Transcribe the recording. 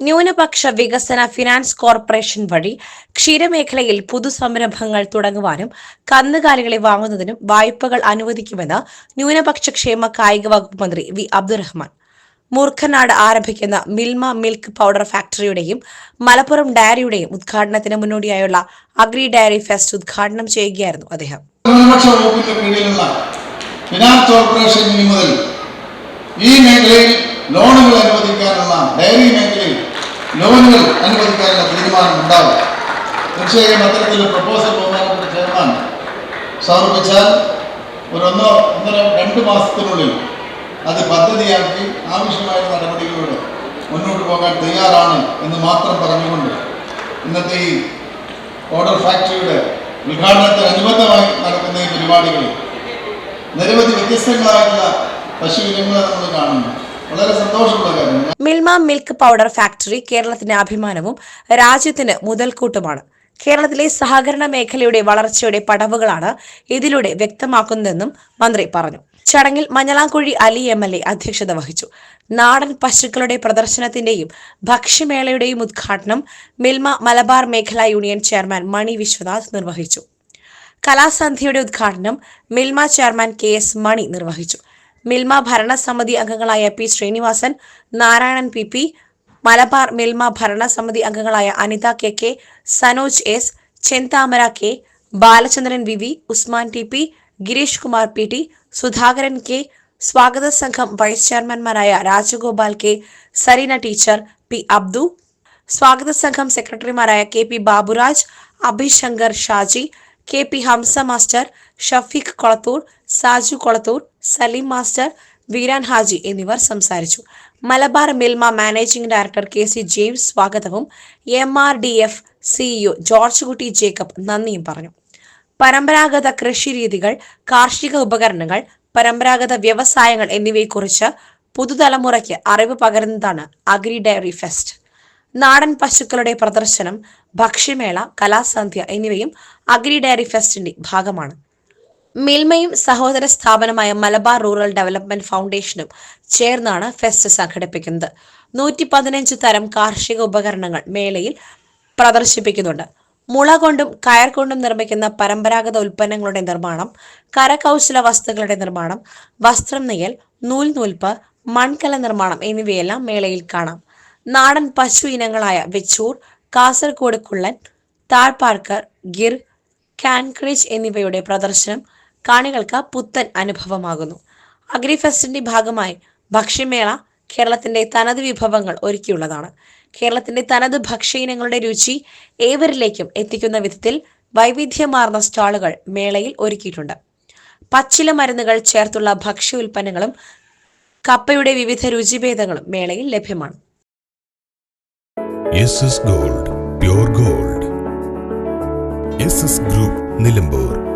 ന്യൂനപക്ഷ വികസന finance corporation വഴി ക്ഷീരമേഖലയിൽ പുതുസംരംഭങ്ങൾ തുടങ്ങുവാനും കന്നുകാലികളെ വാങ്ങുന്നതിനും വായ്പകൾ അനുവദിക്കുമെന്ന് ന്യൂനപക്ഷ ക്ഷേമ കായിക വകുപ്പ് മന്ത്രി വി അബ്ദുറഹ്മാൻ. മൂർഖനാട് ആരംഭിക്കുന്ന മിൽമ മിൽക്ക് പൗഡർ ഫാക്ടറിയുടെയും മലപ്പുറം ഡയറിയുടെയും ഉദ്ഘാടനത്തിന് മുന്നോടിയായുള്ള അഗ്രി ഡയറി ഫെസ്റ്റ് ഉദ്ഘാടനം ചെയ്യുകയായിരുന്നു അദ്ദേഹം. ഈ മേഖലയിൽ ലോണുകൾ അനുവദിക്കാനുള്ള ഡയറി മേഖലയിൽ ലോണുകൾ അനുവദിക്കാനുള്ള തീരുമാനം ഉണ്ടാവും. തീർച്ചയായും അത്തരത്തിൽ പ്രപ്പോസൽ ബഹുമാനപ്പെട്ട ചെയർമാൻ സമർപ്പിച്ചാൽ ഒരു ഒന്നോ ഒന്നര രണ്ട് മാസത്തിനുള്ളിൽ അത് പദ്ധതിയാക്കി ആവശ്യമായ നടപടികളോട് മുന്നോട്ട് പോകാൻ തയ്യാറാണ് എന്ന് മാത്രം പറഞ്ഞുകൊണ്ട് ഇന്നത്തെ ഈ ഓർഡർ ഫാക്ടറിയുടെ ഉദ്ഘാടനത്തിന് അനുബന്ധമായി നടക്കുന്ന ഈ പരിപാടികളിൽ നിരവധി വ്യത്യസ്തങ്ങളായിട്ടുള്ള പശു ഇനങ്ങളെ നമ്മൾ കാണുന്നു. വളരെ മിൽമ മിൽക്ക് പൗഡർ ഫാക്ടറി കേരളത്തിന്റെ അഭിമാനവും രാജ്യത്തിന് മുതൽക്കൂട്ടുമാണ്. കേരളത്തിലെ സഹകരണ മേഖലയുടെ വളർച്ചയുടെ പടവുകളാണ് ഇതിലൂടെ വ്യക്തമാക്കുന്നതെന്നും മന്ത്രി പറഞ്ഞു. ചടങ്ങിൽ Manjalamkuzhi Ali M L A അധ്യക്ഷത വഹിച്ചു. നാടൻ പശുക്കളുടെ പ്രദർശനത്തിന്റെയും ഭക്ഷ്യമേളയുടെയും ഉദ്ഘാടനം മിൽമ മലബാർ മേഖലാ യൂണിയൻ ചെയർമാൻ മണി വിശ്വനാഥ് നിർവഹിച്ചു. കലാസന്ധ്യയുടെ ഉദ്ഘാടനം Milma chairman K S Mani നിർവഹിച്ചു. മിൽമ ഭരണസമിതി അംഗങ്ങളായ P Sreenivasan Narayanan P P Malabar Milma ഭരണസമിതി അംഗങ്ങളായ Anitha K K Sanoj S Chenthamara K Balachandran V V Usman T P Gireesh Kumar P T Sudhakaran K സ്വാഗത സംഘം vice ചെയർമാൻമാരായ Rajagopal K Sareena teacher P Abdu സ്വാഗത സംഘം സെക്രട്ടറിമാരായ K P Baburaj Abhishankar Shaji K P Hamsa master Shafeeq Kolathur Saju Kolathur Saleem master Veeran Haji എന്നിവർ സംസാരിച്ചു. Malabar Milma managing director K C James സ്വാഗതവും M R D F CEO George Kutty Jacob നന്ദിയും പറഞ്ഞു. പരമ്പരാഗത കൃഷി രീതികൾ കാർഷിക ഉപകരണങ്ങൾ പരമ്പരാഗത വ്യവസായങ്ങൾ എന്നിവയെക്കുറിച്ച് പുതുതലമുറയ്ക്ക് അറിവ് പകരുന്നതാണ് അഗ്രി ഡയറി ഫെസ്റ്റ്. നാടൻ പശുക്കളുടെ പ്രദർശനം ഭക്ഷ്യമേള കലാസന്ധ്യ എന്നിവയും അഗ്രി ഡയറി ഫെസ്റ്റിന്റെ ഭാഗമാണ്. മിൽമയും സഹോദര സ്ഥാപനമായ മലബാർ റൂറൽ ഡെവലപ്മെന്റ് ഫൗണ്ടേഷനും ചേർന്നാണ് ഫെസ്റ്റ് സംഘടിപ്പിക്കുന്നത്. നൂറ്റി പതിനഞ്ച് തരം കാർഷിക ഉപകരണങ്ങൾ മേളയിൽ പ്രദർശിപ്പിക്കുന്നുണ്ട്. മുള കൊണ്ടും കയർ കൊണ്ടും നിർമ്മിക്കുന്ന പരമ്പരാഗത ഉൽപ്പന്നങ്ങളുടെ നിർമ്മാണം കരകൗശല വസ്തുക്കളുടെ നിർമ്മാണം വസ്ത്രം നെയ്യൽ നൂൽ നൂൽപ്പ് മൺകല നിർമ്മാണം എന്നിവയെല്ലാം മേളയിൽ കാണാം. നാടൻ പശു ഇനങ്ങളായ വെച്ചൂർ കാസർഗോഡ് കുള്ളൻ താഴ്പാർക്കർ ഗിർ കാൻക്രിജ് എന്നിവയുടെ പ്രദർശനം കാണികൾക്ക് പുത്തൻ അനുഭവമാകുന്നു. അഗ്രിഫെസ്റ്റിന്റെ ഭാഗമായി ഭക്ഷ്യമേള കേരളത്തിന്റെ തനത് വിഭവങ്ങൾ ഒരുക്കിയുള്ളതാണ്. കേരളത്തിന്റെ തനത് ഭക്ഷ്യ ഇനങ്ങളുടെ രുചി ഏവരിലേക്കും എത്തിക്കുന്ന വിധത്തിൽ വൈവിധ്യമാർന്ന സ്റ്റാളുകൾ മേളയിൽ ഒരുക്കിയിട്ടുണ്ട്. പച്ചില മരുന്നുകൾ ചേർത്തുള്ള ഭക്ഷ്യ ഉൽപ്പന്നങ്ങളും കപ്പയുടെ വിവിധ രുചിഭേദങ്ങളും മേളയിൽ ലഭ്യമാണ്. Gold gold. ഗ്രൂപ്പ് നിലമ്പൂർ.